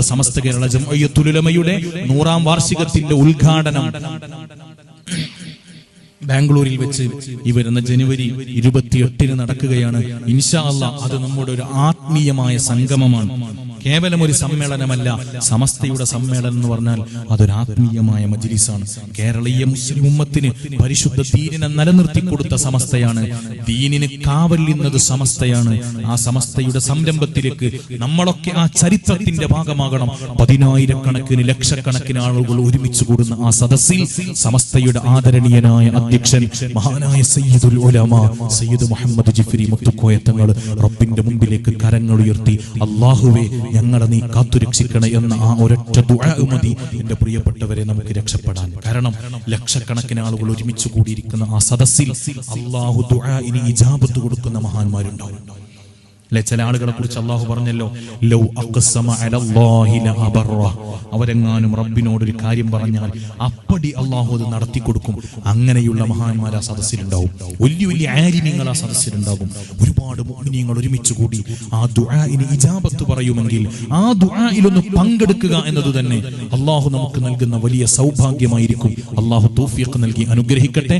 സമസ്ത കേരള ജംഅയ്യത്തുലമയുടെ നൂറാം വാർഷികത്തിന്റെ ഉദ്ഘാടനം ബാംഗ്ലൂരിൽ വെച്ച് ഈ വരുന്ന ജനുവരി ഇരുപത്തിയെട്ടിന് നടക്കുകയാണ്. ഇൻഷാ അല്ല അത് നമ്മുടെ ഒരു ആത്മീയമായ സംഗമമാണ്. കേവലം ഒരു സമ്മേളനമല്ല സമസ്തയുടെ സമ്മേളനം എന്ന് പറഞ്ഞാൽ അതൊരു ആത്മീയമായ മജ്ലിസാണ്. കേരളീയ മുസ്ലിം ഉമ്മത്തിന് പരിശുദ്ധ ദീനിനെ നിലനിർത്തി കൊടുത്ത സമസ്തയാണ്. ദീനിന് കാവല്ലുന്നത് സമസ്തയാണ്. ആ സമസ്തയുടെ സംരംഭത്തിലേക്ക് നമ്മളൊക്കെ ആ ചരിത്രത്തിന്റെ ഭാഗമാകണം. പതിനായിരക്കണക്കിന് ലക്ഷക്കണക്കിന് ആളുകൾ ഒരുമിച്ച് കൂടുന്ന ആ സദസ്സിൽ സമസ്തയുടെ ആദരണീയനായ അധ്യക്ഷൻ മഹാനായ സയ്യിദുൽ ഉലമ സയ്യിദ് മുഹമ്മദ് ജിഫിരി മുത്തുക്കോയത്തങ്ങൾ റബ്ബിന്റെ മുമ്പിലേക്ക് കരങ്ങൾ ഉയർത്തി അള്ളാഹുവെ ഞങ്ങളെ നീ കാത്തുരക്ഷിക്കണേ എന്ന ആ ഒരൊറ്റ ദുആ മതി എന്റെ പ്രിയപ്പെട്ടവരെ നമുക്ക് രക്ഷപ്പെടാൻ. കാരണം ലക്ഷക്കണക്കിന് ആളുകൾ ഒരുമിച്ച് കൂടിയിരിക്കുന്ന ആ സദസ്സിൽ അള്ളാഹു ദുഴ ഇനി ഇജാബത്ത് കൊടുക്കുന്ന മഹാന്മാരുണ്ടാവും. അല്ലെ ചില ആളുകളെ കുറിച്ച് അള്ളാഹു പറഞ്ഞല്ലോ ലൗ അവരെങ്ങാനും റബ്ബിനോട് ഒരു കാര്യം പറഞ്ഞാൽ അപ്പടി അള്ളാഹു അത് നടത്തി കൊടുക്കും അങ്ങനെയുള്ള മഹാന്മാർ ആ സദസ്സിലുണ്ടാവും. വലിയ വലിയ ആരിമ്യങ്ങൾ ആ സദസ്സിലുണ്ടാകും ഒരുപാട് മോഹിനിയങ്ങൾ ഒരുമിച്ച് കൂടി ആ ദുആഇന് ഇജാബത്ത് പറയുമെങ്കിൽ ആ ദുആയിലൊന്ന് പങ്കെടുക്കുക എന്നത് തന്നെ അള്ളാഹു നമുക്ക് നൽകുന്ന വലിയ സൗഭാഗ്യമായിരിക്കും. അള്ളാഹു തോഫിയൊക്കെ നൽകി അനുഗ്രഹിക്കട്ടെ.